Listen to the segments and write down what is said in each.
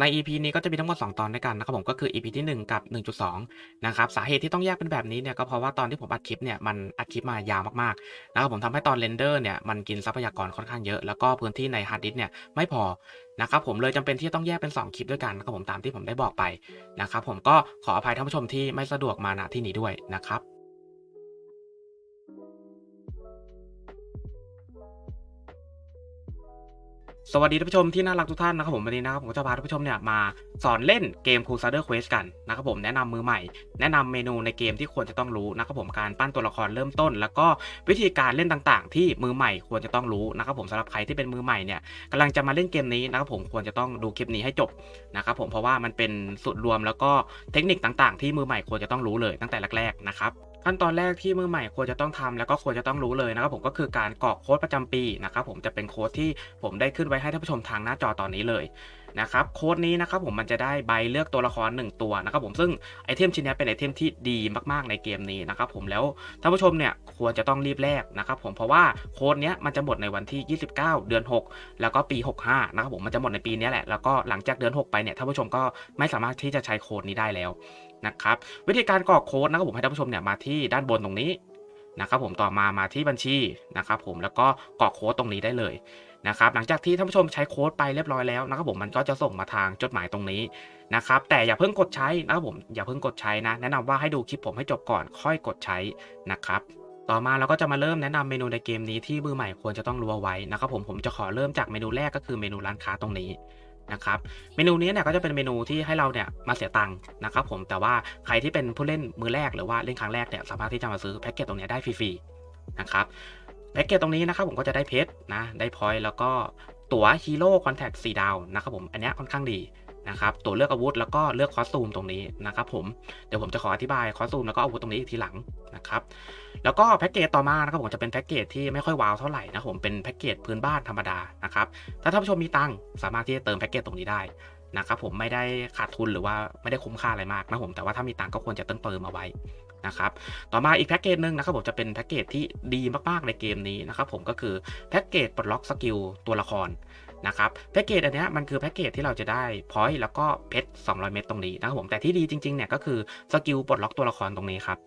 ใน EP นี้ก็จะมีทั้งหมด 2 ตอนด้วยกันนะครับผมก็คือ EP ที่ 1 กับ 1.2 นะครับสาเหตุที่ต้องแยกเป็นแบบนี้เนี่ยก็เพราะว่าตอนที่ผมอัดคลิปเนี่ยมันอัดคลิปมายาวมากๆนะครับผมทำให้ตอนเรนเดอร์เนี่ยมันกินทรัพยากรค่อนข้างเยอะ แล้วก็พื้นที่ในฮาร์ดดิสเนี่ยไม่พอนะครับผมเลยจำเป็นที่จะต้องแยกเป็น 2 คลิปด้วยกันนะครับผมตามที่ผมได้บอกไปนะครับผมก็ขออภัยท่านผู้ชมที่ไม่สะดวกมาณที่นี้ด้วยนะครับ สวัสดีท่านผู้ชมที่น่ารักทุกท่านนะครับผมวันนี้นะครับผมจะพาท่านผู้ชมเนี่ยมาสอนเล่นเกม Crusader Quest กันนะครับผมแนะนำมือใหม่ แนะนำเมนูในเกมที่ควรจะต้องรู้นะครับผมการปั้นตัวละครเริ่มต้น แล้วก็วิธีการเล่นต่างๆ ที่มือใหม่ควรจะต้องรู้นะครับผมสำหรับใครที่เป็นมือใหม่เนี่ยกำลังจะมาเล่นเกมนี้นะครับผมควรจะต้องดูคลิปนี้ให้จบนะครับผมเพราะว่ามันเป็นสูตรรวมแล้วก็เทคนิคต่างๆ ที่มือใหม่ควรจะต้องรู้เลยตั้งแต่แรกๆนะครับ ขั้นตอนแรกที่มือใหม่ควรจะต้องทำแล้วก็ควรจะต้องรู้เลยนะครับผมก็คือการกรอกโค้ดประจำปีนะครับผมจะเป็นโค้ดที่ผมได้ขึ้นไว้ให้ท่านผู้ชมทางหน้าจอตอนนี้เลย นะครับโค้ดนี้นะครับผมมันจะได้ใบเลือกตัวละคร 1 ตัวนะครับผมซึ่งไอเทมชิ้นนี้เป็นไอเทมที่ดีมากๆในเกมนี้นะครับผมแล้วท่านผู้ชมเนี่ยควรจะต้องรีบแลกนะครับผมเพราะว่าโค้ดนี้มันจะหมดในวันที่ 29 เดือน 6 แล้วก็ปี 65นะครับผมมันจะหมดในปีนี้แหละแล้วก็หลังจากเดือน 6 ไปเนี่ยท่านผู้ชมก็ไม่สามารถที่จะใช้โค้ดนี้ได้แล้วนะครับวิธีการกรอกโค้ดนะครับผมให้ท่านผู้ชมเนี่ยมาที่ด้านบนตรงนี้นะครับผมต่อมามาที่บัญชีนะครับผมแล้วก็กรอกโค้ดตรงนี้ได้เลย นะครับหลังจากที่ท่านผู้ชมใช้โค้ดไปเรียบร้อยแล้วนะครับผมมันก็จะส่งมาทางจดหมายตรงนี้นะครับแต่อย่าเพิ่งกดใช้นะครับผมอย่าเพิ่งกดใช้นะ แนะนำว่าให้ดูคลิปผมให้จบก่อนค่อยกดใช้นะครับต่อมาเราก็จะมาเริ่มแนะนำเมนูในเกมนี้ที่มือใหม่ควรจะต้องรู้เอาไว้นะครับผมผมจะขอเริ่มจากเมนูแรกก็คือเมนูร้านค้าตรงนี้นะครับเมนูนี้เนี่ยก็จะเป็นเมนูที่ให้เราเนี่ยมาเสียตังค์นะครับผมแต่ว่าใครที่เป็นผู้เล่นมือแรกหรือว่าเล่นครั้งแรกเนี่ยสามารถที่จะมาซื้อแพ็กเกจตรงนี้ได้ฟรีๆนะครับ แพ็กเกจตรงนี้นะครับผมก็จะได้เพชรนะได้พอยต์แล้วก็ตั๋วฮีโร่คอนแทคสีดาวนะครับผมอันนี้ค่อนข้างดีนะครับตัวเลือกอาวุธแล้วก็เลือกคอสตูมตรงนี้นะครับผมเดี๋ยวผมจะขออธิบายคอสตูมแล้วก็อาวุธตรงนี้อีกทีหลังนะครับแล้วก็แพ็กเกจต่อมานะครับผมจะเป็นแพ็กเกจที่ไม่ค่อยว้าวเท่าไหร่นะผมเป็นแพ็กเกจพื้นบ้านธรรมดานะครับถ้าท่านผู้ชมมีตังค์สามารถที่จะเติมแพ็กเกจตรงนี้ได้นะครับผมไม่ได้ขาดทุนหรือว่าไม่ได้คุ้มค่าอะไรมากนะผมแต่ว่าถ้ามีตังก็ควรจะเติมเติมเอาไว้ นะครับต่อมาอีกแพ็กเกจหนึ่งนะครับผมจะเป็นแพ็กเกจที่ดีมากๆในเกมนี้นะครับผมก็คือแพ็กเกจปลดล็อกสกิลตัวละครนะครับแพ็กเกจอันนี้มันคือแพ็กเกจที่เราจะได้พอยต์แล้วก็เพชร200 เม็ดตรงนี้นะครับผมแต่ที่ดีจริงๆเนี่ยก็คือสกิลปลดล็อกตัวละครตรงนี้ครับ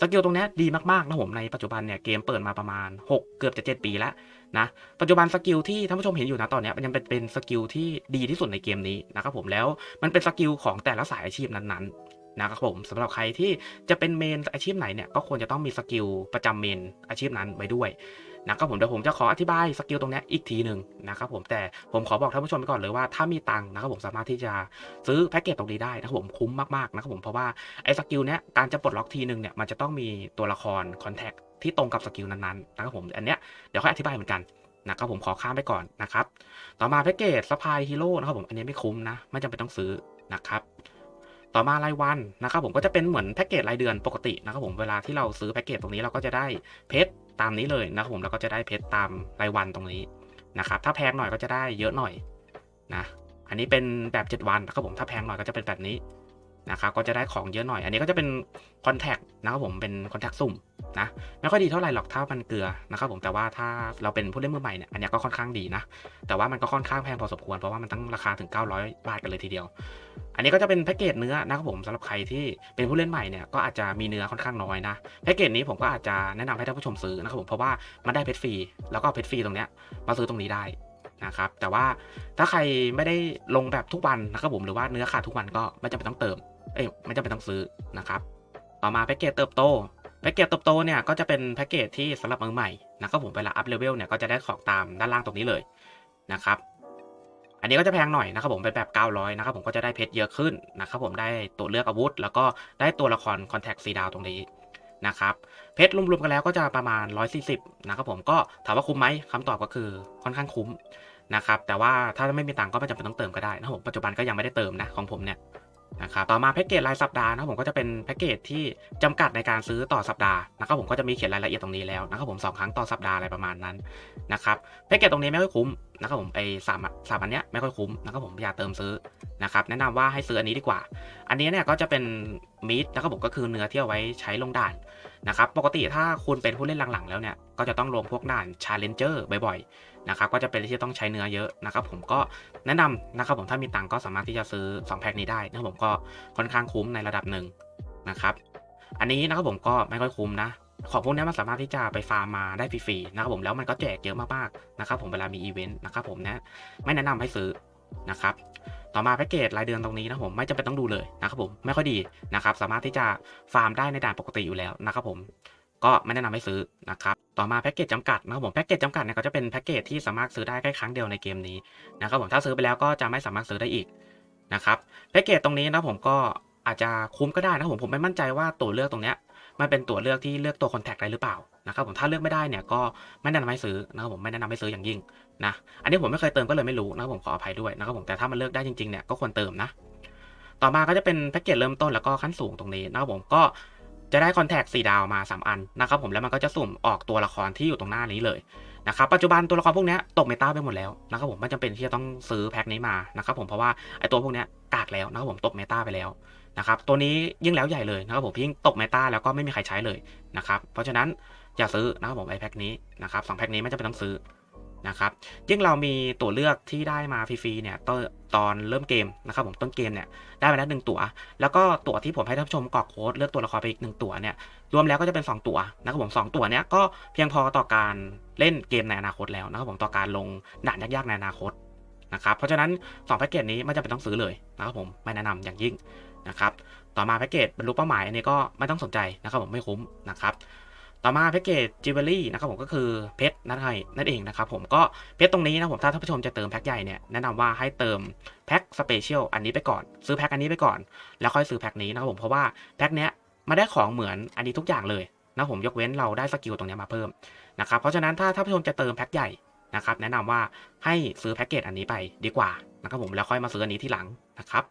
สกิลตรงนี้ดีมากๆนะผมในปัจจุบันเนี่ยเกมเปิดมาประมาณ 6 เกือบจะ7ปีแล้วนะปัจจุบันสกิลที่ท่านผู้ชมเห็นอยู่นะตอนนี้มันยังเป็นเป็นสกิลที่ดีที่สุดในเกมนี้นะครับผมแล้วมันเป็นสกิลของแต่ละสายอาชีพนั้นๆ นะครับผมสำหรับใครที่จะเป็นเมนอาชีพไหนเนี่ยก็ควรจะต้องมีสกิลประจำเมนอาชีพนั้นไว้ด้วยนะครับผมเดี๋ยวผมจะขออธิบายสกิลตรงนี้อีกทีหนึ่งนะครับผมแต่ผมขอบอกท่านผู้ชมไปก่อนเลยว่าถ้ามีตังค์นะครับผมสามารถที่จะซื้อแพ็กเกจตรงนี้ได้นะครับผมคุ้มมากๆนะครับผมเพราะว่าไอ้สกิลเนี้ยการจะปลดล็อกทีหนึ่งเนี่ยมันจะต้องมีตัวละครคอนแทคที่ตรงกับสกิลนั้นๆนะครับผมอันเนี้ยเดี๋ยวค่อยอธิบายเหมือนกันนะครับผมขอข้ามไปก่อนนะครับต่อมาแพ็กเกจสปายฮีโร่นะครับผมอันนี้ไม่คุ้มนะไม่จำเป็นต้องซื้อนะครับ ต่อมารายวันนะครับผมก็จะเป็นเหมือนแพ็กเกจรายเดือนปกตินะครับผมเวลาที่เราซื้อแพ็กเกจตรงนี้เราก็จะได้เพชรตามนี้เลยนะครับผมแล้วก็จะได้เพชรตามรายวันตรงนี้นะครับถ้าแพงหน่อยก็จะได้เยอะหน่อยนะอันนี้เป็นแบบ 7 วันนะครับผมถ้าแพงหน่อยก็จะเป็นแบบนี้นะครับก็จะได้ของเยอะหน่อย อันนี้ก็จะเป็นคอนแทคนะครับผมเป็นคอนแทคสุ่ม นะไม่ค่อยดีเท่าไหร่หรอกถ้ามันเกลือนะครับผมแต่ว่าถ้าเราเป็นผู้เล่นมือใหม่เนี่ยอันนี้ก็ค่อนข้างดีนะ แต่ว่ามันก็ค่อนข้างแพงพอสมควรเพราะว่ามันตั้งราคาถึง 900 บาทกันเลยทีเดียว อันนี้ก็จะเป็นแพ็กเกจเนื้อนะครับผมสำหรับใครที่เป็นผู้เล่นใหม่เนี่ยก็อาจจะมีเนื้อค่อนข้างน้อยนะแพ็กเกจนี้ผมก็อาจจะแนะนำให้ท่านผู้ชมซื้อนะครับผมเพราะว่ามันได้เพชรฟรีแล้วก็เอาเพชรฟรีตรงเนี้ยมาซื้อตรงนี้ได้นะครับแต่ว่าถ้าใครไม่ได้ลงแบบทุกวันนะครับผมหรือว่าเนื้อขาดทุกวันก็ไม่จำเป็นต้องเติมเอ้ยไม่จำเป็นต้องซื้อนะครับต่อมาแพ็กเกจเติบโต แพ็กเกจตบโตเนี่ยก็จะเป็นแพ็กเกจที่สำหรับมือใหม่นะครับผมเวลาอัพเลเวลเนี่ยก็จะได้ของตามด้านล่างตรงนี้เลยนะครับอันนี้ก็จะแพงหน่อยนะครับผมเป็นแบบ 900นะครับผมก็จะได้เพชรเยอะขึ้นนะครับผมได้ตัวเลือกอาวุธ แล้วก็ได้ตัวละครคอนแทคซีดาวตรงนี้นะครับเพชรรวมๆกันแล้วก็จะประมาณ 140นะครับผมก็ถามว่าคุ้มไหมคำตอบก็คือค่อนข้างคุ้มนะครับแต่ว่าถ้าไม่มีตังค์ก็ไม่จำเป็นต้องเติมก็ได้นะครับผมปัจจุบันก็ยังไม่ได้เติมนะของผมเนี่ย นะครับต่อมาแพ็กเกจรายสัปดาห์นะครับผมก็จะเป็นแพ็กเกจที่จำกัดในการซื้อต่อสัปดาห์นะครับผมก็จะมีเขียนรายละเอียดตรงนี้แล้วนะครับผมสองครั้งต่อสัปดาห์อะไรประมาณนั้นนะครับแพ็กเกจตรงนี้ไม่ค่อยคุ้มนะครับผมไอ้สามสามอันเนี้ยไม่ค่อยคุ้มนะครับผมอย่าเติมซื้อนะครับแนะนำว่าให้ซื้ออันนี้ดีกว่า อันนี้เนี่ยก็จะเป็นมีดนะครับผมก็คือเนื้อที่เอาไว้ใช้ลงด่าน นะครับปกติถ้าคุณเป็นผู้เล่นหลังๆ แล้วเนี่ยก็จะต้องลงพวกด่าน Challenger บ่อยๆนะครับก็จะเป็นที่ต้องใช้เนื้อเยอะนะครับผมก็แนะนำนะครับผมถ้ามีตังก็สามารถที่จะซื้อ 2 แพ็คนี้ได้นะครับผมก็ค่อนข้างคุ้มในระดับหนึ่งนะครับอันนี้นะครับผมก็ไม่ค่อยคุ้มนะของพวกนี้มันสามารถที่จะไปฟาร์มมาได้ฟรีๆนะครับผมแล้วมันก็แจกเยอะมากๆนะครับผมเวลามีอีเวนต์นะครับผมนะไม่แนะนำให้ซื้อนะครับ ต่อมาแพ็กเกจรายเดือนตรงนี้นะผมไม่จำเป็นต้องดูเลยนะครับผมไม่ค่อยดีนะครับสามารถที่จะฟาร์มได้ในด่านปกติอยู่แล้วนะครับผมก็ไม่แนะนำให้ซื้อนะครับต่อมาแพ็กเกจจำกัดนะครับผมแพ็กเกจจำกัดเนี่ยก็จะเป็นแพ็กเกจที่สามารถซื้อได้แค่ครั้งเดียวในเกมนี้นะครับผมถ้าซื้อไปแล้วก็จะไม่สามารถซื้อได้อีกนะครับแพ็กเกจตรงนี้นะผมก็อาจจะคุ้มก็ได้นะผมผมไม่มั่นใจว่าตัวเลือกตรงเนี้ยมันเป็นตัวเลือกที่เลือกตัวคอนแทคได้หรือเปล่านะครับผมถ้าเลือกไม่ได้เนี่ยก็ไม่แนะนำให้ซื้อนะครับผมไม่แนะนำให้ซื้ออย่างยิ่ง นะ อันนี้ผมไม่เคยเติมก็เลยไม่รู้นะครับผมขออภัยด้วยนะครับผมแต่ถ้ามันเลือกได้จริงๆเนี่ยก็ควรเติมนะ ต่อมาก็จะเป็นแพ็กเกจเริ่มต้นแล้วก็ขั้นสูงตรงนี้นะครับผมก็จะได้คอนแทคสี่ดาวมา 3 อันนะครับผมแล้วมันก็จะสุ่มออกตัวละครที่อยู่ตรงหน้านี้เลยนะครับปัจจุบันตัวละครพวกนี้ตกเมตาไปหมดแล้วนะครับผมไม่จำเป็นที่จะต้องซื้อแพ็คนี้มานะครับผมเพราะว่าไอตัวพวกนี้กากแล้วนะครับผมตกเมตาไปแล้วนะครับตัวนี้ยิ่งแล้วใหญ่เลยนะครับผมยิ่งตกเมตาแล้วก็ไม่มีใครใช้เลยนะครับเพราะฉะนั้นอย่าซื้อนะครับผมไอแพ็คนี้นะครับสองแพ็คนี้ไม่จำเป็นต้องซื้อ นะครับยิ่งเรามีตัวเลือกที่ได้มาฟรีๆเนี่ยตอนตอนเริ่มเกมนะครับผมต้นเกมเนี่ยได้ไปแล้วหนึ่งตัว แล้วก็ตั๋วที่ผมให้ท่านผู้ชมกรอกโค้ดเลือกตัวละครไปอีกหนึ่งตั๋วเนี่ยรวมแล้วก็จะเป็น 2 ตั๋วนะครับผม2ตั๋วเนี้ยก็เพียงพอต่อการเล่นเกมในอนาคตแล้วนะครับผมต่อการลงด่านยากๆในอนาคตนะครับเพราะฉะนั้น2แพ็กเกจนี้ไม่จำเป็นต้องซื้อเลยนะครับผมไม่แนะนำอย่างยิ่งนะครับต่อมาแพ็กเกจบรรลุเป้าหมายอันนี้ก็ไม่ต้องสนใจนะครับผมไม่คุ้มนะครับ ต่อมาแพ็กเกจจิวเวลรี่นะครับผมก็คือเพชรนั่นไงนั่นเองนะครับผมก็เพชรตรงนี้นะผมถ้าท่านผู้ชมจะเติมแพ็กใหญ่เนี่ยแนะนำว่าให้เติมแพ็กสเปเชียลอันนี้ไปก่อน ซื้อแพ็กอันนี้ไปก่อน แล้วค่อยซื้อแพ็กนี้นะครับผมเพราะว่าแพ็กเนี้ยมาได้ของเหมือนอันนี้ทุกอย่างเลยนะผมยกเว้นเราได้สกิลตรงนี้มาเพิ่มนะครับเพราะฉะนั้นถ้าท่านผู้ชมจะเติมแพ็กใหญ่นะครับแนะนำว่าให้ซื้อแพ็กเกจอันนี้ไปดีกว่านะครับผมแล้วค่อยมาซื้ออันนี้ที่หลังนะครับ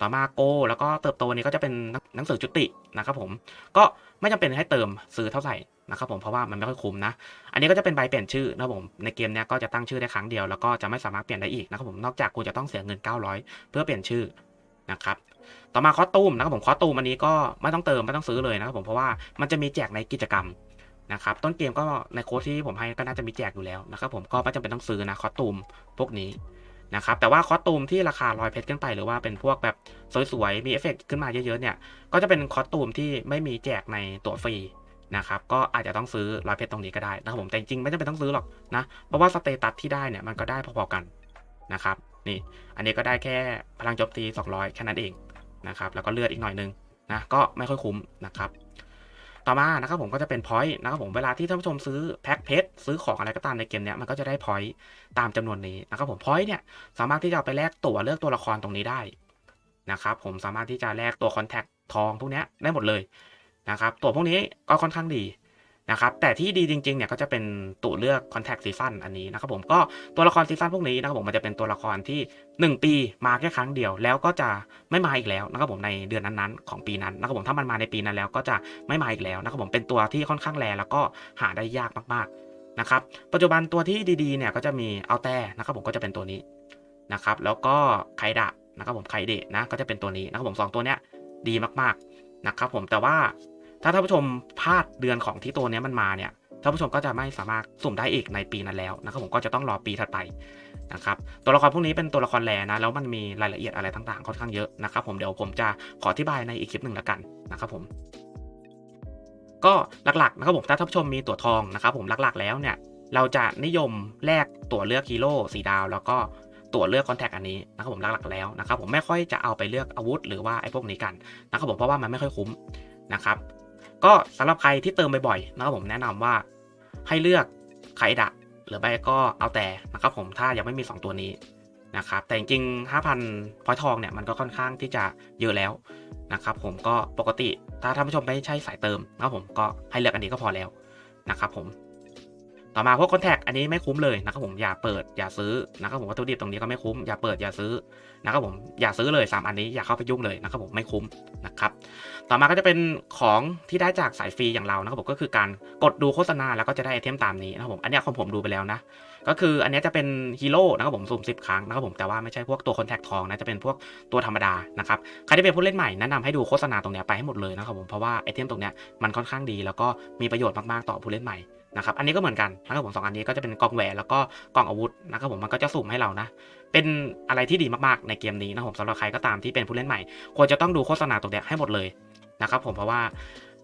ต่อมาโก แล้วก็เติบโตนี้ก็จะเป็นหนังสือจุตินะครับผมก็ ไม่จำเป็นให้เติมซื้อเท่าไหร่นะครับผมเพราะว่ามันไม่ค่อยคุ้มนะ อันนี้ก็จะเป็นใบเปลี่ยนชื่อนะครับผมในเกมเนี้ยก็จะตั้งชื่อได้ครั้งเดียวแล้วก็จะไม่สามารถเปลี่ยนได้อีกนะครับผมนอกจากคุณจะต้องเสียเงิน 900 เพื่อเปลี่ยนชื่อนะครับต่อมาคอสตูมนะครับผมคอสตูมอันนี้ก็ไม่ต้องเติมไม่ต้องซื้อเลยนะครับผมเพราะว่ามันจะมีแจกในกิจกรรมนะครับต้นเกมก็ในโค้ดที่ผมให้ก็น่าจะมีแจกอยู่แล้วนะครับผมก็ไม่จำเป็นต้องซื้อนะคอสตูมพวกนี้ นะครับแต่ว่าคอสตูมที่ราคารอยเพชรขึ้นไป หรือว่าเป็นพวกแบบสวยๆมีเอฟเฟกขึ้นมาเยอะๆเนี่ยก็จะเป็นคอสตูมที่ไม่มีแจกในตัวฟรีนะครับก็อาจจะต้องซื้อร้อยเพชรตรงนี้ก็ได้นะครับผมแต่จริงๆไม่จำเป็นต้องซื้อหรอกนะเพราะว่าสเตตัสที่ได้เนี่ยมันก็ได้พอๆกันนะครับนี่อันนี้ก็ได้แค่พลังโจมตี 200 แค่นั้นเองนะครับแล้วก็เลือดอีกหน่อยนึงนะก็ไม่ค่อยคุ้มนะครับ ต่อมานะครับผมก็จะเป็นพอยต์นะครับผมเวลาที่ท่านผู้ชมซื้อแพ็คเพชรซื้อของอะไรก็ตามในเกมเนี้ยมันก็จะได้พอยต์ตามจำนวนนี้นะครับผมพอยต์เนี่ยสามารถที่จะไปแลกตั๋วเลือกตัวละครตรงนี้ได้นะครับผมสามารถที่จะแลกตัวคอนแทคทองพวกนี้ได้หมดเลยนะครับตัวพวกนี้ก็ค่อนข้างดี นะครับแต่ที่ดีจริงๆเนี่ยก็จะเป็นตัวเลือกคอนแทคซีซันอันนี้นะครับผมก็ตัวละครซีซั่นพวกนี้นะครับผมมันจะเป็นตัวละครที่ 1 ปีมาแค่ครั้งเดียว แล้วก็จะไม่มาอีกแล้วนะครับผมในเดือนนั้นๆ ของปีนั้นนะครับผมถ้ามันมาในปีนั้นแล้วก็จะไม่มาอีกแล้วนะครับผมเป็นตัวที่ค่อนข้างแรแล้วก็หาได้ยากมากๆนะครับปัจจุบันตัวที่ดีๆเนี่ยก็จะมีเอาแต่นะครับผมก็จะเป็นตัวนี้นะครับแล้วก็ไคดะนะครับผมไคเดะนะก็จะเป็นตัวนี้นะครับผมสองตัวเนี้ยดีมากๆนะครับผมแต่ว่า ถ้าท่านผู้ชมพลาดเดือนของที่ตัวนี้มันมาเนี่ยท่านผู้ชมก็จะไม่สามารถสุ่มได้อีกในปีนั้นแล้วนะครับผมก็จะต้องรอปีถัดไปนะครับตัวละครพวกนี้เป็นตัวละครแรนะแล้วมันมีรายละเอียดอะไรต่างๆค่อนข้างเยอะนะครับผมเดี๋ยวผมจะขออธิบายในอีกคลิปหนึ่งแล้วกันนะครับผมก็หลักๆนะครับผมถ้าท่านผู้ชมมีตั๋วทองนะครับผมหลักๆแล้วเนี่ยเราจะนิยมแลกตั๋วเลือกฮีโร่สีดาว แล้วก็ตั๋วเลือกคอนแทคอันนี้นะครับผมหลักๆแล้วนะครับผมไม่ค่อยจะเอาไปเลือกอาวุธหรือว่าไอ้พวกนี้กันนะครับผมเพราะว่ามันไม่ค่อยคุ้มนะครับ ก็สำหรับใครที่เติมบ่อยๆนะครับผมแนะนำว่าให้เลือกไคดะหรือไม่ก็เอาแต่นะครับผมถ้ายังไม่มี 2 ตัวนี้นะครับแต่จริงๆ5,000พอยทองเนี่ยมันก็ค่อนข้างที่จะเยอะแล้วนะครับผมก็ปกติถ้าท่านผู้ชมไม่ใช่สายเติมนะครับผมก็ให้เลือกอันนี้ก็พอแล้วนะครับผม ต่อมาพวกคอนแทคอันนี้ไม่คุ้มเลยนะครับผมอย่าเปิดอย่าซื้อนะครับผมวัตถุดิบตรงนี้ก็ไม่คุ้มอย่าเปิดอย่าซื้อนะครับผมอย่าซื้อเลยสามอันนี้อย่าเข้าไปยุ่งเลยนะครับผมไม่คุ้มนะครับต่อมาก็จะเป็นของที่ได้จากสายฟรีอย่างเรานะครับผมก็คือการกดดูโฆษณาแล้วก็จะได้ไอเทมตามนี้นะครับผมอันนี้ของผมดูไปแล้วนะก็คืออันนี้จะเป็นฮีโร่นะครับผมสุ่มสิบครั้งนะครับผมแต่ว่าไม่ใช่พวกตัวคอนแทคทองนะจะเป็นพวกตัวธรรมดานะครับใครที่เป็นผู้เล่นใหม่แนะนำให้ดูโฆษณาตรงนี้ไปให้หมดเลยนะครับผมเพราะว่าไอเทมตรงนี้มันค่อนข้างดี แล้วก็มีประโยชน์มากๆต่อผู้เล่นใหม่ นะครับอันนี้ก็เหมือนกันนะครับผมสองอันนี้ก็จะเป็นกล่องแหวนแล้วก็กล่องอาวุธนะครับผมมันก็จะสุ่มให้เรานะ เป็นอะไรที่ดีมากๆในเกมนี้นะครับผมสำหรับใครก็ตามที่เป็นผู้เล่นใหม่ ควรจะต้องดูโฆษณาตรงเนี้ยให้หมดเลยนะครับผมเพราะว่า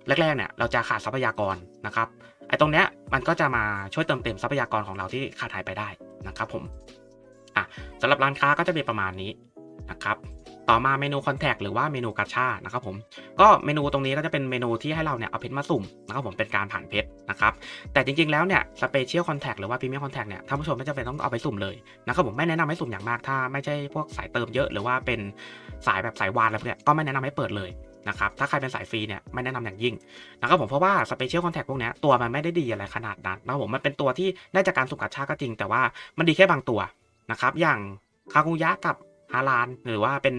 แรกๆเนี่ยเราจะขาดทรัพยากรนะครับไอ้ตรงเนี้ยมันก็จะมาช่วยเติมเต็มทรัพยากรของเราที่ขาดหายไปได้นะครับผมอะสำหรับร้านค้าก็จะมีประมาณนี้นะครับ ต่อมาเมนูคอนแทคหรือว่าเมนูกาชานะครับผมก็เมนูตรงนี้ก็จะเป็นเมนูที่ให้เราเนี่ยเอาเพชรมาสุ่มนะครับผมเป็นการผ่านเพชรนะครับแต่จริงๆแล้วเนี่ยสเปเชียลคอนแทคหรือว่าพรีเมียมคอนแทคเนี่ยท่านผู้ชมไม่จำเป็นต้องเอาไปสุ่มเลยนะครับผมไม่แนะนำให้สุ่มอย่างมากถ้าไม่ใช่พวกสายเติมเยอะหรือว่าเป็นสายแบบสายวานอะไรพวกเนี้ยก็ไม่แนะนำให้เปิดเลยนะครับถ้าใครเป็นสายฟรีเนี่ยไม่แนะนำอย่างยิ่งนะครับผมเพราะว่าสเปเชียลคอนแทคพวกนี้ตัวมันไม่ได้ดีอะไรขนาดนั้นนะครับผมมันเป็นตัวที่ได้จากการสุ่มกาชาก็จริง แต่ว่ามันดีแค่บางตัวนะครับอย่างคากุยะกับ ฮารานหรือว่าเป็น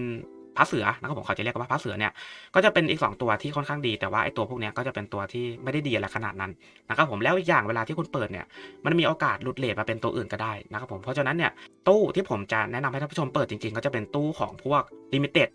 พระเสือนะครับผมเขาจะเรียกว่าพระเสือเนี่ยก็จะเป็นอีกสองตัวที่ค่อนข้างดี แต่ว่าไอตัวพวกนี้ก็จะเป็นตัวที่ไม่ได้ดีอะไรขนาดนั้นนะครับผมแล้วอีกอย่างเวลาที่คุณเปิดเนี่ยมันมีโอกาสหลุดเลทมาเป็นตัวอื่นก็ได้นะครับผมเพราะฉะนั้นเนี่ยตู้ที่ผมจะแนะนำให้ท่านผู้ชมเปิดจริงๆ ก็จะเป็นตู้ของพวกลิมิเต็ด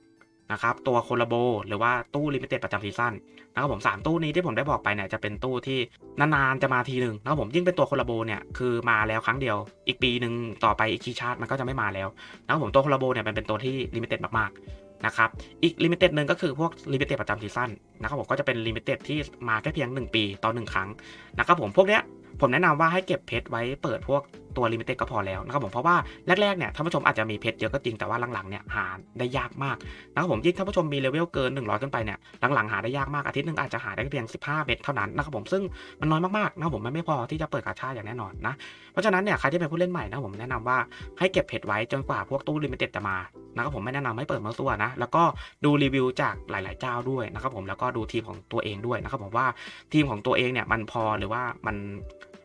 นะครับตัวโคลาโบหรือว่าตู้ลิมิเต็ดประจำซีซั่นนะครับผมสามตู้นี้ที่ผมได้บอกไปเนี่ยจะเป็นตู้ที่นานๆจะมาทีหนึ่งนะครับผมยิ่งเป็นตัวโคลาโบเนี่ยคือมาแล้วครั้งเดียว อีกปีหนึ่งต่อไปอีกคีชาร์จมันก็จะไม่มาแล้วนะครับผมตัวโคลาโบเนี่ยมันเป็นตัวที่ลิมิเต็ดมากๆนะครับอีกลิมิเต็ดหนึ่งก็คือพวกลิมิเต็ดประจำซีซั่นนะครับผมก็จะเป็นลิมิเต็ดที่มาแค่เพียง 1 ปีต่อ1ครั้งนะครับผมพวกเนี้ย ผมแนะนำว่าให้เก็บเพชรไว้เปิดพวกตัวลิมิเต็ดก็พอแล้วนะครับผมเพราะว่าแรกๆเนี่ยท่านผู้ชมอาจจะมีเพชรเยอะก็จริงแต่ว่าหลังๆเนี่ยหาได้ยากมากนะครับผมยิ่งท่านผู้ชมมีเลเวลเกิน 100 ขึ้นไปเนี่ยหลังๆหาได้ยากมากอาทิตย์หนึ่งอาจจะหาได้เพียง 15เม็ดเท่านั้นนะครับผมซึ่งมันน้อยมากๆนะครับผมมันไม่พอที่จะเปิดกาชาอย่างแน่นอนนะเพราะฉะนั้นเนี่ยใครที่เป็นผู้เล่นใหม่นะครับผมแนะนำว่าให้เก็บเพชรไว้จนกว่าพวกตู้ลิมิเต็ดจะมานะครับผมไม่แนะนำให้เปิดเมื่อซัวนะแล้วก็ดูรีวิวจากหลาย ๆ เจ้าด้วยนะครับผมแล้วก็ดูทีมของตัวเองด้วยนะครับผมว่าทีมของตัวเองเนี่ยมันพอหรือว่ามัน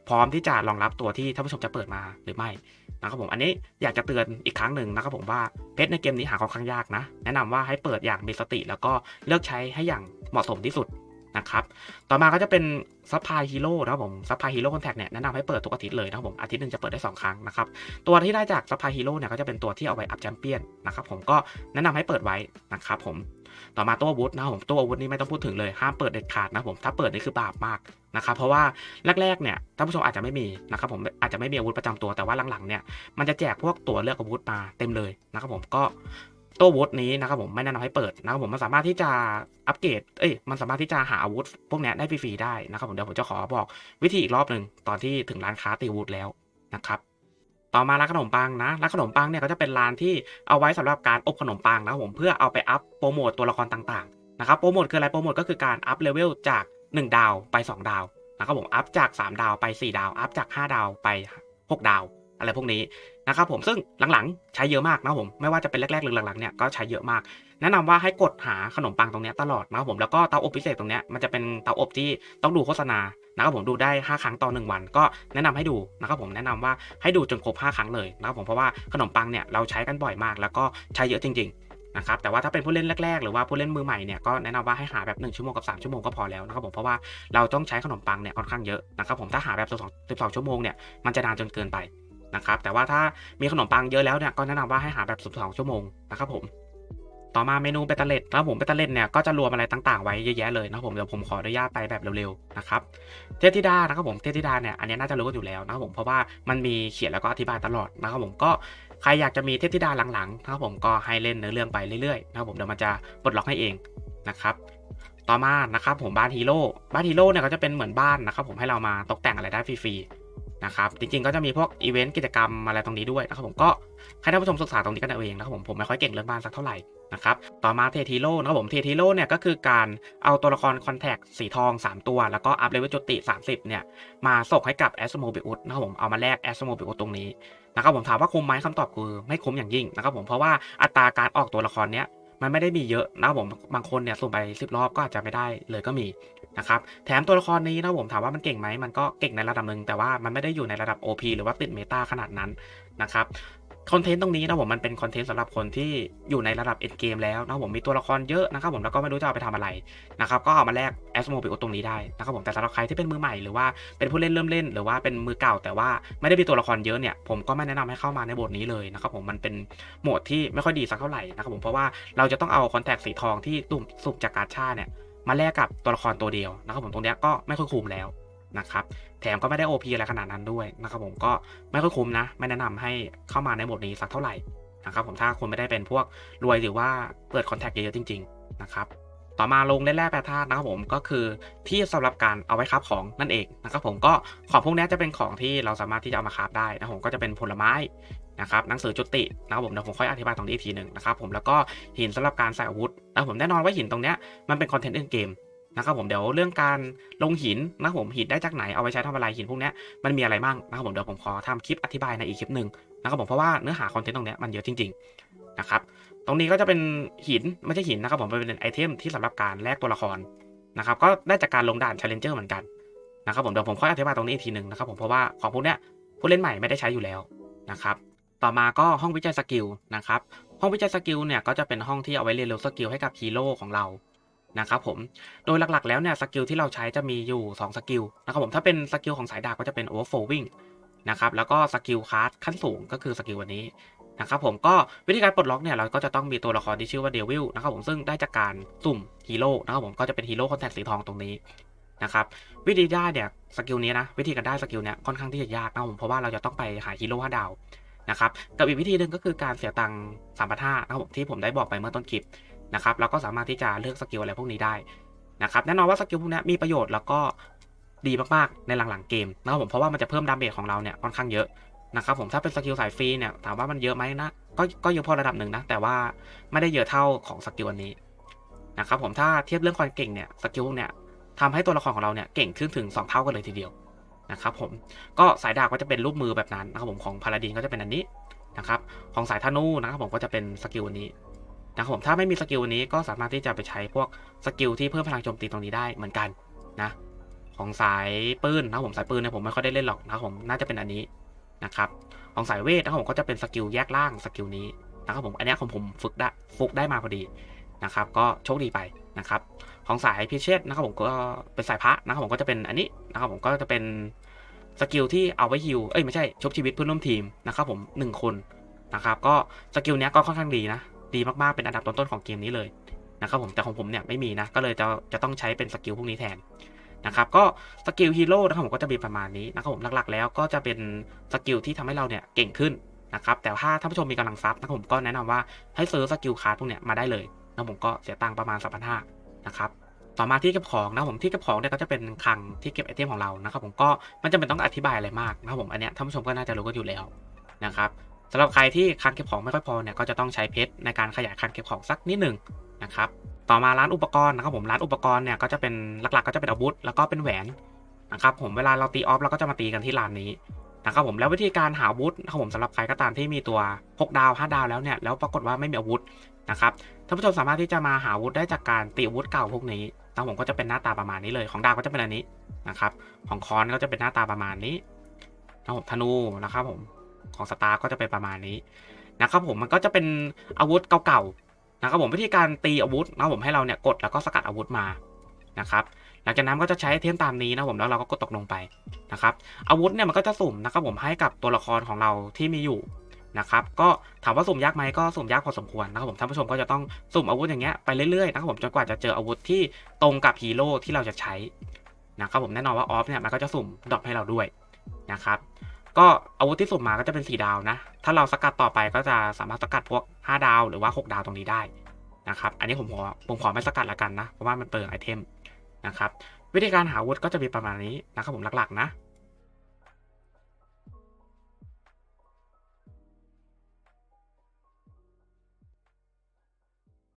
พร้อมที่จะรองรับตัวที่ท่านผู้ชมจะเปิดมาหรือไม่นะครับผมอันนี้อยากจะเตือนอีกครั้งหนึ่งนะครับผมว่าเพชรในเกมนี้หาค่อนข้างยากนะ แนะนำว่าให้เปิดอย่างมีสติ แล้วก็เลือกใช้ให้อย่างเหมาะสมที่สุดนะครับต่อมาก็จะเป็นซัพพลายฮีโร่นะครับผมซัพพลายฮีโร่คอนแทคเนี่ยแนะนำให้เปิดทุกอาทิตย์เลยนะครับผมอาทิตย์หนึ่งจะเปิดได้ 2 ครั้งนะครับตัวที่ได้จากซัพพลายฮีโร่เนี่ยก็จะเป็นตัวที่เอาไว้อัพแชมเปี้ยนนะครับผมก็แนะนำให้เปิดไว้นะครับผมต่อมาตัวอาวุธนะครับผมตัวอาวุธนี่ไม่ต้องพูดถึงเลยห้ามเปิดเด็ดขาดนะผมถ้าเปิดนี่คือบาปมาก นะครับเพราะว่าแรกๆเนี่ยท่านผู้ชมอาจจะไม่มีนะครับผมอาจจะไม่มีอาวุธประจำตัวแต่ว่าหลังๆเนี่ยมันจะแจกพวกตัวเลือกอาวุธมาเต็มเลยนะครับผมก็ตัววุธนี้นะครับผมไม่แนะนำให้เปิดนะครับผมมันสามารถที่จะอัปเกรดเอ้ยมันสามารถที่จะหาอาวุธพวกนี้ได้ฟรีๆได้นะครับผมเดี๋ยวผมจะขอบอกวิธีอีกรอบหนึ่งตอนที่ถึงร้านค้าตีวุธแล้วนะครับต่อมาร้านขนมปังนะร้านขนมปังเนี่ยก็จะเป็นร้านที่เอาไว้สำหรับการอบขนมปังนะครับผมเพื่อเอาไปอัพโปรโมตตัวละครต่างๆนะครับโปรโมทคืออะไรโปรโมทก็คือการอัพเลเวลจาก 1 ดาวไป 2 ดาวนะครับผมอัพจาก 3 ดาวไป 4 ดาว อัพจาก 5 ดาวไป 6 ดาว อะไรพวกนี้นะครับผมซึ่งหลังๆ ใช้เยอะมากนะผมไม่ว่าจะเป็นแรกๆหรือหลังๆเนี่ยก็ใช้เยอะมาก แนะนำว่าให้กดหาขนมปังตรงนี้ตลอดนะครับผมแล้วก็เตาอบพิเศษตรงนี้มันจะเป็นเตาอบที่ต้องดูโฆษณานะครับผมดูได้ 5 ครั้งต่อ 1 วัน ก็แนะนำให้ดูนะครับผมแนะนำว่าให้ดูจนครบ 5 ครั้งเลยนะครับผมเพราะว่าขนมปังเนี่ยเราใช้กันบ่อยมาก แล้วก็ใช้เยอะจริง ๆ นะครับแต่ว่าถ้าเป็นผู้เล่นแรกๆ หรือว่าผู้เล่นมือใหม่เนี่ยก็แนะนำว่าให้หาแบบ 1 ชั่วโมงกับ 3 ชั่วโมงก็พอแล้วนะครับผมเพราะว่าเราต้องใช้ขนมปังเนี่ยค่อนข้างเยอะนะครับผมถ้าหาแบบ12 12ชั่วโมงเนี่ยมันจะนานจนเกินไปนะครับแต่ว่าถ้ามีขนมปังเยอะแล้วเนี่ยก็แนะนำว่าให้หาแบบ 12 ชั่วโมงนะครับผม ต่อมาเมนูเบตาเลตนะผมเบตาเลตเนี่ยก็จะรวมอะไรต่างๆไว้เยอะแยะเลยนะครับผมเดี๋ยวผมขออนุญาตไปแบบเร็วๆนะครับเทพธิดานะครับผมเทพธิดาเนี่ยอันนี้น่าจะรู้กันอยู่แล้วนะครับผมเพราะว่ามันมีเขียนแล้วก็อธิบายตลอดนะครับผมก็ใครอยากจะมีเทพธิดาหลังๆนะครับผมก็ให้เล่นเนื้อเรื่องไปเรื่อยๆนะครับผมเดี๋ยวมันจะปลดล็อกให้เองนะครับต่อมานะครับผมบ้านฮีโร่บ้านฮีโร่เนี่ยก็จะเป็นเหมือนบ้านนะครับผมให้เรามาตกแต่งอะไรได้ฟรีๆนะครับจริงๆก็จะมีพวกอีเวนต์กิจกรรมอะไรตรงนี้ด้วยนะครับผมก็ให้ท่านผู้ชมศึกษาตรงนี้กันเอาเองนะครับผมผมไม่ค่อยเก่งเรื่องบ้านสักเท่าไหร่ นะครับ ต่อมาเททีโร่นะครับผมเททีโร่เนี่ยก็คือการเอาตัวละครคอนแทคสีทอง 3 ตัว แล้วก็อัพเลเวลจุติ 30 เนี่ย มาส่งให้กับแอสโมบิอุสนะครับผมเอามาแลกแอสโมบิอุสตรงนี้นะครับผมถามว่าคุ้มไหมคำตอบคือไม่คุ้มอย่างยิ่งนะครับผมเพราะว่าอัตราการออกตัวละครเนี้ยมันไม่ได้มีเยอะนะครับผมบางคนเนี่ยส่งไป 10 รอบก็อาจจะไม่ได้เลยก็มีนะครับแถมตัวละครนี้นะครับผมถามว่ามันเก่งไหมมันก็เก่งในระดับหนึ่งแต่ว่ามันไม่ได้อยู่ในระดับ OP หรือว่าติดเมตาขนาดนั้นนะครับ คอนเทนต์ตรงนี้นะผมมันเป็นคอนเทนต์สำหรับคนที่อยู่ในระดับเอ็นเกมแล้วนะผมมีตัวละครเยอะนะครับผมแล้วก็ไม่รู้จะเอาไปทำอะไรนะครับก็เอามาแลกแอสโมบิโอตรงนี้ได้นะครับผมแต่สำหรับใครที่เป็นมือใหม่หรือว่าเป็นผู้เล่นเริ่มเล่น หรือว่าเป็นมือเก่า แต่ว่าไม่ได้มีตัวละครเยอะเนี่ยผมก็ไม่แนะนำให้เข้ามาในโหมดนี้เลยนะครับผมมันเป็นโหมดที่ไม่ค่อยดีสักเท่าไหร่นะครับผมเพราะว่าเราจะต้องเอาคอนแทคสีทองที่ตุ่มสุ่มจากการชาเนี่ยมาแลกกับตัวละครตัวเดียวนะครับผมตรงนี้ก็ไม่ค่อยคุ้มแล้ว นะครับแถมก็ไม่ได้ OP อะไรขนาดนั้นด้วยนะครับผมก็ไม่ค่อยคุ้มนะ ไม่แนะนำให้เข้ามาในโหมดนี้สักเท่าไหร่นะครับผมถ้าคุณไม่ได้เป็นพวกรวยหรือว่าเปิดคอนแทคเยอะๆจริงๆนะครับต่อมาลงเล่นแร่แปรธาตุนะครับผมก็คือที่สำหรับการเอาไว้คราฟของนั่นเองนะครับผมก็ของพวกนี้จะเป็นของที่เราสามารถที่จะเอามาคราฟได้นะครับผมก็จะเป็นผลไม้นะครับหนังสือจุตินะครับผมเดี๋ยวผมค่อยอธิบายตรงนี้อีกทีหนึ่งนะครับผมแล้วก็หินสำหรับการใส่อาวุธนะครับผมแน่นอนว่าหินตรงเนี้ยมันเป็นคอนเทนต์เอ็นเกม นะครับผมเดี๋ยวเรื่องการลงหินนะครับผมหินได้จากไหนเอาไว้ใช้ทำอะไรหินพวกนี้มันมีอะไรบ้างนะครับผมเดี๋ยวผมขอทำคลิปอธิบายในอีกคลิปหนึ่งนะครับผมเพราะว่าเนื้อหาคอนเทนต์ตรงนี้มันเยอะจริงๆนะครับตรงนี้ก็จะเป็นหินไม่ใช่หินนะครับผมเป็นไอเทมที่สำหรับการแลกตัวละครนะครับก็ได้จากการลงด่าน Challenger เหมือนกันนะครับผมเดี๋ยวผมค่อยอธิบายตรงนี้อีกทีหนึ่งนะครับผมเพราะว่าของพวกนี้ผู้เล่นใหม่ไม่ได้ใช้อยู่แล้วนะครับต่อมาก็ห้องวิจัยสกิลนะครับห้องวิจัยสกิลเนี่ยก็จะเป็นห้องที่เอาไว้เรียนรู้สกิลให้กับฮีโร่ของเรา นะครับผม โดยหลักๆ แล้วเนี่ยสกิลที่เราใช้จะมีอยู่ 2 สกิลนะครับผม ถ้าเป็นสกิลของสายดาบก็จะเป็น overflowing นะครับ แล้วก็สกิลคาร์ดขั้นสูงก็คือสกิลวันนี้นะครับผมก็วิธีการปลดล็อกเนี่ยเราก็จะต้องมีตัวละครที่ชื่อว่าเดวิลนะครับผมซึ่งได้จากการสุ่มฮีโร่นะครับผมก็จะเป็นฮีโร่คอนแทคสีทองตรงนี้นะครับวิธีได้เนี่ยสกิลนี้นะวิธีการได้สกิลเนี่ยค่อนข้างที่จะยากนะครับผมเพราะว่าเราจะต้องไปหาฮีโร่ห้าดาวนะครับกับอีกวิธีหนึ่งก็คือการเสียตังค์สามพันห้านะครับผมที่ผมได้บอกไปเมื่อต้นคลิป นะครับเราก็สามารถที่จะเลือกสกิลอะไรพวกนี้ได้นะครับแน่นอนว่าสกิลพวกนี้มีประโยชน์แล้วก็ดีมากๆในหลังๆเกมนะครับผมเพราะว่ามันจะเพิ่มดาเมจของเราเนี่ยค่อนข้างเยอะนะครับผมถ้าเป็นสกิลสายฟรีเนี่ยถามว่ามันเยอะไหมนะก็ก็เยอะพอระดับหนึ่งนะแต่ว่าไม่ได้เยอะเท่าของสกิลอันนี้นะครับผมถ้าเทียบเรื่องความเก่งเนี่ยสกิลพวกเนี่ยทำให้ตัวละครของเราเนี่ยเก่งขึ้นถึง 2 เท่ากันเลยทีเดียวนะครับผมก็สายดาบก็จะเป็นรูปมือแบบนั้นนะครับผมของพาราดินก็จะเป็นอันนี้นะครับของสายธนูนะครับผมก็จะเป็นสกิลอัน นะครับผมถ้าไม่มีสกิลนี้ก็สามารถที่จะไปใช้พวกสกิลที่เพิ่มพลังโจมตีตรงนี้ได้เหมือนกันนะของสายปืนนะครับผมสายปืนเนี่ยผมไม่ค่อยได้เล่นหรอกนะครับผมน่าจะเป็นอันนี้นะครับของสายเวทนะครับผมก็จะเป็นสกิลแยกล่างสกิลนี้นะครับผมอันนี้ของผมฝึกได้ฟุกได้มาพอดีนะครับก็โชคดีไปนะครับของสายพิเชษนะครับผมก็เป็นสายพระนะครับผมก็จะเป็นอันนี้นะครับผมก็จะเป็นสกิลที่เอาไว้ฮิวเอ้ยไม่ใช่ชุบชีวิตเพื่อนร่วมทีมนะครับผมหนึ่งคนนะครับก็สกิลนี้ก็ค่อนข้างดีนะ ดีมากๆเป็นอันดับต้นๆของเกมนี้เลยนะครับผมแต่ของผมเนี่ยไม่มีนะก็เลยจะจะต้องใช้เป็นสกิลพวกนี้แทนนะครับก็สกิลฮีโร่นะครับผมก็จะมีประมาณนี้นะครับผมหลักๆ แล้วก็จะเป็นสกิลที่ทำให้เราเนี่ยเก่งขึ้นนะครับแต่ถ้าท่านผู้ชมมีกำลังทรัพย์นะครับผมก็แนะนำว่าให้ซื้อสกิลคาร์ดพวกเนี้ยมาได้เลยนะผมก็เสียตังค์ประมาณ3 5 0 0นะครับต่อมาที่เก็บของนะผมที่เก็บของเนี่ยก็จะเป็นคลังที่เก็บไอเทมของเรานะครับผมก็มันจะเป็นต้องอธิบายอะไรมากนะครับผมอันเนี้ยท่านผู้ชมก็น่าจะรู้กันอยู่แล้วนะครับ สำหรับใครที่คลังเก็บของไม่ค่อยพอเนี่ยก็จะต้องใช้เพชรในการขยายคลังเก็บของสักนิดหนึ่งนะครับต่อมาร้านอุปกรณ์นะครับผมร้านอุปกรณ์เนี่ยก็จะเป็นหลักๆ ก็จะเป็นอาวุธแล้วก็เป็นแหวนนะครับผมเวลาเราตีออฟเราก็จะมาตีกันที่ร้านนี้นะครับผมแล้ววิธีการหาอาวุธนะครับผมสำหรับใครก็ตามที่มีตัว 6 ดาว 5 ดาวแล้วเนี่ยแล้วปรากฏว่าไม่มีอาวุธนะครับท่านผู้ชมสามารถที่จะมาหาอาวุธได้จากการตีอาวุธเก่าพวกนี้นะครับผมก็จะเป็นหน้าตาประมาณนี้เลย ของดาวก็จะเป็นอันนี้นะครับของคอนก็จะเป็นหน้าตาประมาณนี้นะครับผมธนูนะครับผม ของสตาร์ก็จะเป็นประมาณนี้นะครับผมมันก็จะเป็นอาวุธเก่าๆนะครับผมวิธีการตีอาวุธนะผมให้เราเนี่ยกดแล้วก็สกัดอาวุธมานะครับหลังจากนั้นก็จะใช้เทมตามนี้นะผมแล้วเราก็กดตกลงไปนะครับอาวุธเนี่ยมันก็จะสุ่มนะครับผมให้กับตัวละครของเราที่มีอยู่นะครับก็ถามว่าสุ่มยากไหมก็สุ่มยากพอสมควรนะครับผมท่านผู้ชมก็จะต้องสุ่มอาวุธอย่างเงี้ยไปเรื่อยๆนะครับผมจนกว่าจะเจออาวุธที่ตรงกับฮีโร่ที่เราจะใช้นะครับผมแน่นอนว่าออฟเนี่ยมันก็จะสุ่มดรอปให้เราด้วยนะครับ ก็อาวุธที่สุ่มมาก็จะเป็นสี่ดาวนะ ถ้าเราสกัดต่อไปก็จะสามารถสกัดพวกห้าดาวหรือว่าหกดาวตรงนี้ได้นะครับ อันนี้ผมขอผมขอไม่สกัดละกันนะ เพราะว่ามันเปิดไอเทมนะครับ วิธีการหาอาวุธก็จะมีประมาณนี้นะครับผมหลักๆนะ